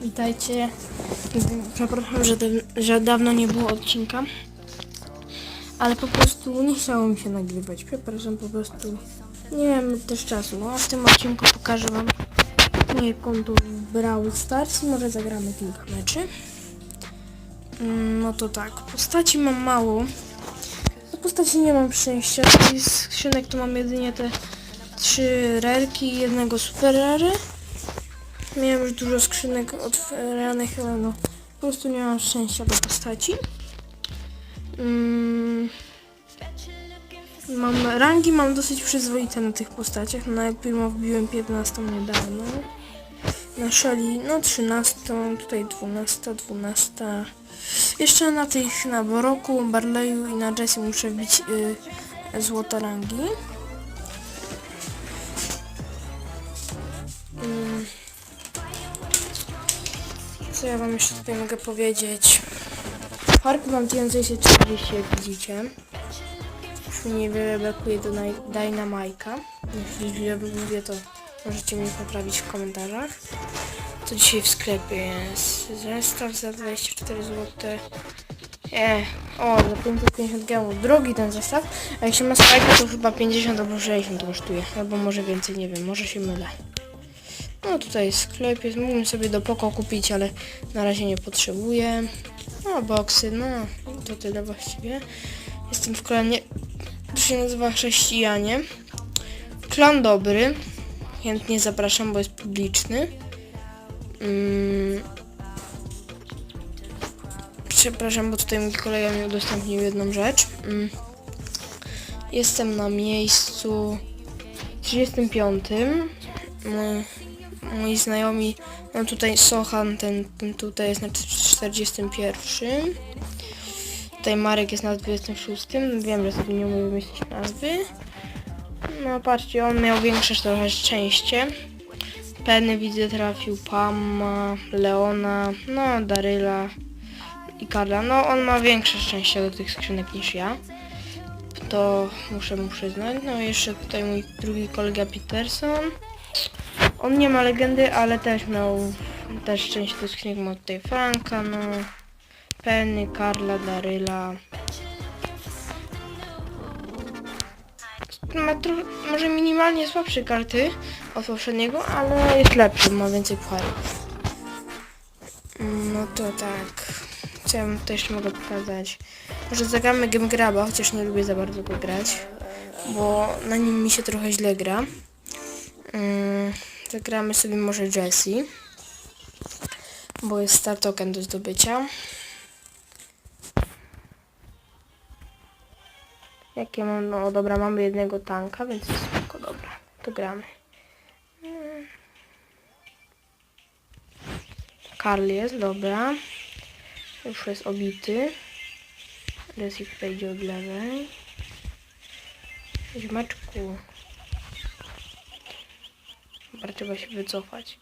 Witajcie. Przepraszam, że, że dawno nie było odcinka. Ale po prostu nie chciało mi się nagrywać. Przepraszam, po prostu nie wiem też czasu. No w tym odcinku pokażę wam moje konto w Brawl Stars. Może zagramy kilka meczy. Mm, No to tak, postaci mam mało. Do postaci nie mam szczęścia. Z skrzynek to mam jedynie te trzy rerki i jednego super rary. Miałem już dużo skrzynek otwieranych, ale no po prostu nie mam szczęścia do postaci. Mm, mam rangi mam dosyć przyzwoite na tych postaciach. Na Epilmo wbiłem 15 niedawno. Na Shelly no 13, tutaj 12, 12. Jeszcze na tych na Boroku, Barleyu i na Jessie muszę wbić y, złote rangi. Mm. Co ja wam jeszcze tutaj mogę powiedzieć? Park mam 1940, jak widzicie. Już mi niewiele brakuje do Dynamite'a. Jeśli źle mówię, to możecie mnie poprawić w komentarzach. Co dzisiaj w sklepie jest? Zestaw za 24 zł. E, o, za 550 gemów. Drogi ten zestaw. A się ma strajka, to chyba 50 albo 60 kosztuje. Albo może więcej, nie wiem, może się mylę. No tutaj sklep, jest, mógłbym sobie do poko kupić, ale na razie nie potrzebuję. No boksy, no to tyle właściwie. Jestem w klanie, to się nazywa chrześcijanie. Klan dobry, chętnie zapraszam, bo jest publiczny. Mm. Przepraszam, bo tutaj mój kolega mi udostępnił jedną rzecz. Mm. Jestem na miejscu 35. Mój moi znajomi, no tutaj Sochan, ten, ten tutaj jest na 41. Tutaj Marek jest na 26. Wiem, że sobie nie umiem wymyślić nazwy. No patrzcie, on miał większe trochę szczęście. Penny widzę trafił, Pamma, Leona, no Daryla i Karla. No on ma większe szczęście do tych skrzynek niż ja. To muszę mu przyznać. No jeszcze tutaj mój drugi kolega Peterson. On nie ma legendy, ale też miał też szczęście do skrzynek ma tutaj Franka, no Penny, Karla, Daryla. Ma może minimalnie słabsze karty od poprzedniego, ale jest lepszy, ma więcej pucharów. No to tak. Co ja tutaj jeszcze mogę pokazać? Może zagramy Game Graba, chociaż nie lubię za bardzo go grać, bo na nim mi się trochę źle gra. Mm, zagramy sobie może Jessie, bo jest star token do zdobycia. Jakie mam? No dobra, mamy jednego tanka, więc spoko, dobra. To gramy. Mm. Karl jest, dobra. Już jest obity. Jessie tutaj idzie od lewej. Ziomeczku. Trzeba się wycofać.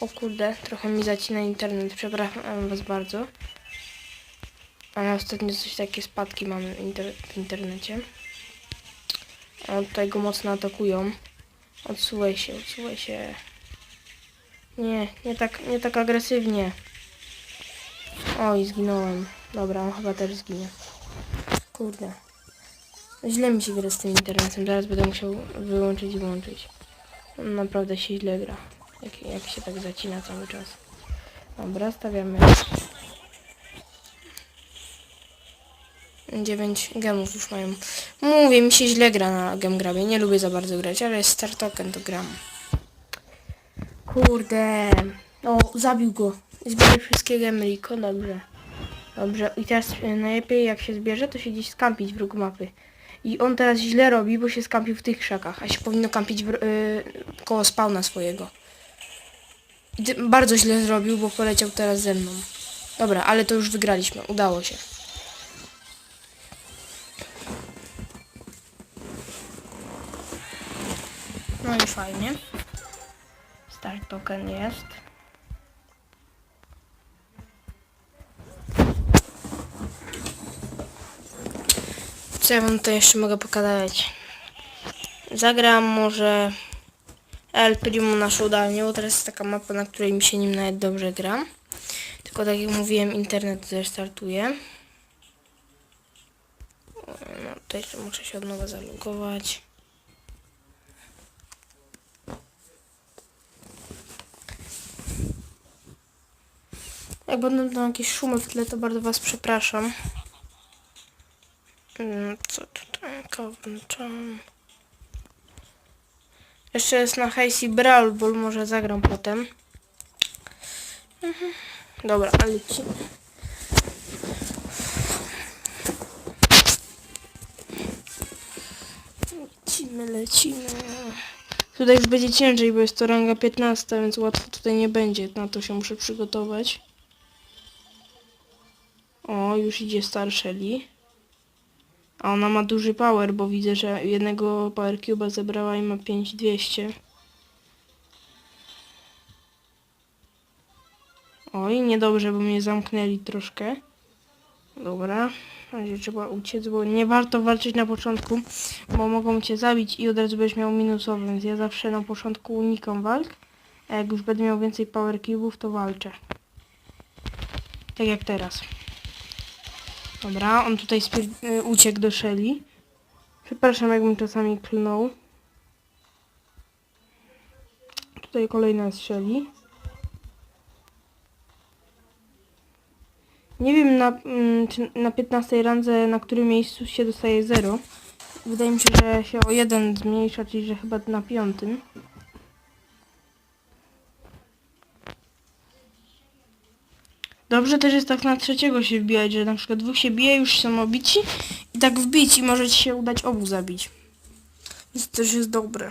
O kurde, trochę mi zacina internet, przepraszam was bardzo. Ale ostatnio coś takie spadki mamy inter w internecie. A tutaj go mocno atakują. Odsuwaj się, odsuwaj się. Nie, nie tak, nie tak agresywnie. Oj, zginąłem. Dobra, on chyba też zginie. Kurde. Źle mi się gra z tym internetem, zaraz będę musiał wyłączyć i włączyć. Naprawdę się źle gra. Jak, jak się tak zacina cały czas. Dobra, stawiamy. 9 gemów już mają. Mówię, mi się źle gra na gemgrabie. Nie lubię za bardzo grać, ale jest star token, to gram. Kurde. O, zabił go. Zbieraj wszystkie gemy, Rico. Dobrze. Dobrze. I teraz najlepiej jak się zbierze, to się gdzieś skampić w róg mapy. I on teraz źle robi, bo się skampił w tych krzakach, a się powinno kampić w, yy, koło spawna swojego. I bardzo źle zrobił, bo poleciał teraz ze mną. Dobra, ale to już wygraliśmy, udało się. No i fajnie. Start token jest. Co ja wam tutaj jeszcze mogę pokazać? Zagram może El Primo na showdownie, bo teraz jest taka mapa, na której mi się nim nawet dobrze gra. Tylko tak jak mówiłem, internet zrestartuje. No, tutaj jeszcze muszę się od nowa zalogować. Jak będą tam jakieś szumy w tle, to bardzo Was przepraszam. Mm, Co tutaj? Coventry. Jeszcze jest na Hazy Brawl Ball, może zagram potem. Mhm. Dobra, ale lecimy. Lecimy, lecimy. Tutaj już będzie ciężej, bo jest to ranga 15, więc łatwo tutaj nie będzie. Na to się muszę przygotować. O, już idzie Star Shelly. A ona ma duży power, bo widzę, że jednego power cube'a zebrała i ma 5200. Oj, niedobrze, bo mnie zamknęli troszkę. Dobra, razie trzeba uciec, bo nie warto walczyć na początku, bo mogą cię zabić i od razu będziesz miał minusowy, więc ja zawsze na początku unikam walk, a jak już będę miał więcej power cube'ów, to walczę. Tak jak teraz. Dobra, on tutaj y, uciekł do Shelly. Przepraszam, jakbym czasami klnął. Tutaj kolejna jest Shelly. Nie wiem na, mm, czy na 15 randze, na którym miejscu się dostaje 0. Wydaje mi się, że się o jeden zmniejsza, czyli że chyba na piątym. Dobrze też jest tak na trzeciego się wbijać, że na przykład dwóch się bije, już są obici i tak wbić i może ci się udać obu zabić. Więc to też jest dobre.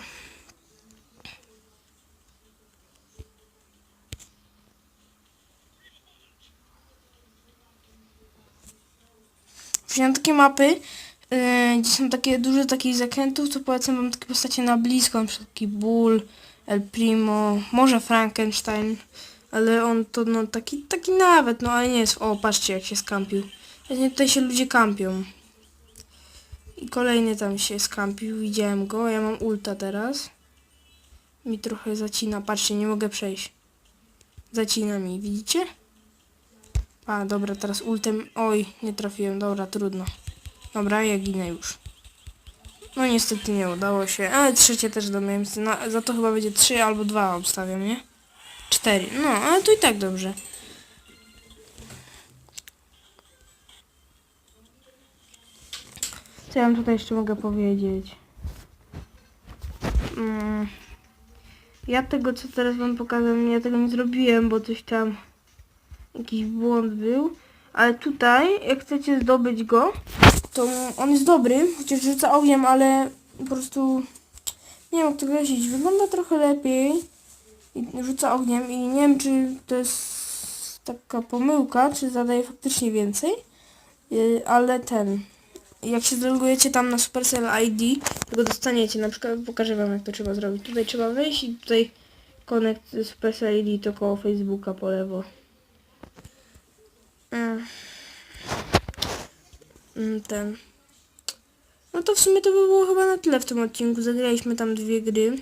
Wziąłem takie mapy, yy, gdzie są takie dużo takich zakrętów, to polecam wam takie postacie na blisko, na przykład taki Bull, El Primo, może Frankenstein, ale on to no taki, taki nawet, no ale nie jest, o patrzcie jak się skampił. Właśnie tutaj się ludzie kampią. I kolejny tam się skampił, widziałem go, ja mam ulta teraz. Mi trochę zacina, patrzcie, nie mogę przejść. Zacina mi, widzicie? A, dobra, teraz ultem... Oj, nie trafiłem, dobra, trudno. Dobra, ja ginę już. No niestety nie udało się, ale trzecie też domiałem. No, za to chyba będzie trzy albo dwa obstawiam, nie? Cztery. No, ale to i tak dobrze. Co ja wam tutaj jeszcze mogę powiedzieć? Mm. Ja tego, co teraz wam pokazałem, ja tego nie zrobiłem, bo coś tam... Jakiś błąd był. Ale tutaj, jak chcecie zdobyć go, to on jest dobry, chociaż rzuca ogniem, ale po prostu... Nie wiem, jak to wyjaśnić. Wygląda trochę lepiej i rzuca ogniem i nie wiem, czy to jest taka pomyłka, czy zadaje faktycznie więcej, Yy, ale ten, jak się zalogujecie tam na Supercell ID, to go dostaniecie, na przykład pokażę wam jak to trzeba zrobić. Tutaj trzeba wejść i tutaj connect Supercell ID to koło Facebooka po lewo. Mm. Mm, Ten. No to w sumie to by było chyba na tyle w tym odcinku. Zagraliśmy tam dwie gry.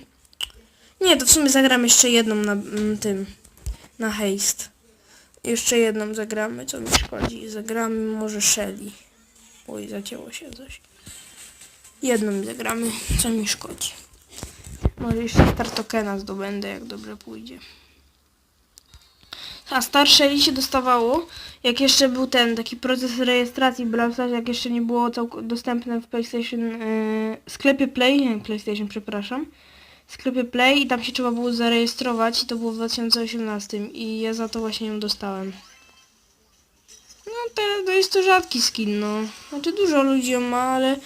Nie, to w sumie zagram jeszcze jedną na mm, tym. Na haste. Jeszcze jedną zagramy, co mi szkodzi. Zagramy może Shelly. Oj, zacięło się coś. Jedną zagramy, co mi szkodzi. Może jeszcze Star Tokena zdobędę, jak dobrze pójdzie. A Star Shelly się dostawało, jak jeszcze był ten taki proces rejestracji Brawl jak jeszcze nie było dostępne w PlayStation, yy, sklepie Play, nie PlayStation, przepraszam, sklepie Play i tam się trzeba było zarejestrować i to było w 2018 i ja za to właśnie ją dostałem. No to, to jest to rzadki skin, no. Znaczy dużo ludzi ją ma, ale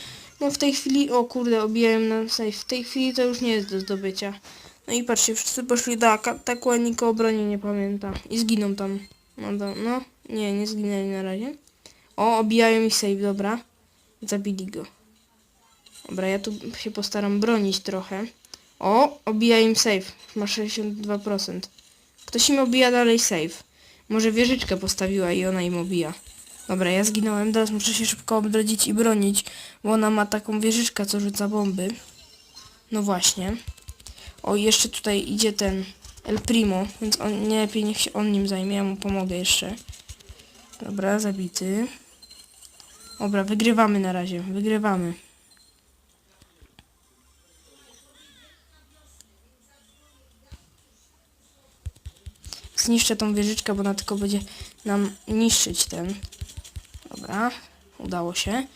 no w tej chwili, o kurde, obijałem na safe, w tej chwili to już nie jest do zdobycia. No i patrzcie, wszyscy poszli do AK, tak nikogo o broni nie pamięta. I zginą tam. No, do, no, nie, nie zginęli na razie. O, obijają mi save, dobra. Zabili go. Dobra, ja tu się postaram bronić trochę. O, obija im save. Ma 62%. Ktoś im obija dalej save. Może wieżyczkę postawiła i ona im obija. Dobra, ja zginąłem, teraz muszę się szybko odrodzić i bronić, bo ona ma taką wieżyczkę, co rzuca bomby. No właśnie. O, jeszcze tutaj idzie ten El Primo, więc on, nie lepiej niech się on nim zajmie, ja mu pomogę jeszcze. Dobra, zabity. Dobra, wygrywamy na razie, wygrywamy. Zniszczę tą wieżyczkę, bo ona tylko będzie nam niszczyć ten. Dobra, udało się.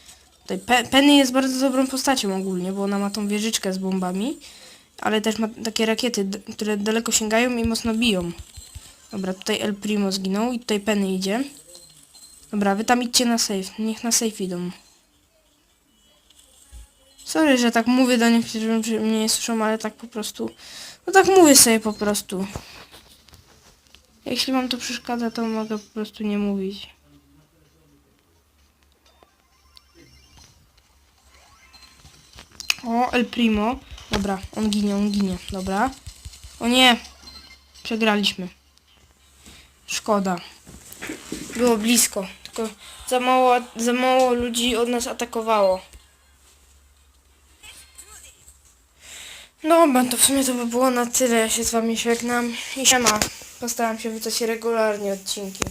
Tutaj Pe Penny jest bardzo dobrą postacią ogólnie, bo ona ma tą wieżyczkę z bombami, ale też ma takie rakiety, które daleko sięgają i mocno biją. Dobra, tutaj El Primo zginął i tutaj Penny idzie. Dobra, wy tam idźcie na safe, niech na safe idą. Sorry, że tak mówię do nich, którzy mnie nie słyszą, ale tak po prostu... No tak mówię sobie po prostu. Jeśli wam to przeszkadza, to mogę po prostu nie mówić. O, El Primo. Dobra, on ginie, on ginie. Dobra. O nie! Przegraliśmy. Szkoda. Było blisko. Tylko za mało, za mało ludzi od nas atakowało. Dobra, to w sumie to by było na tyle. Ja się z wami żegnam. I siema. Postaram się wrzucać regularnie odcinki.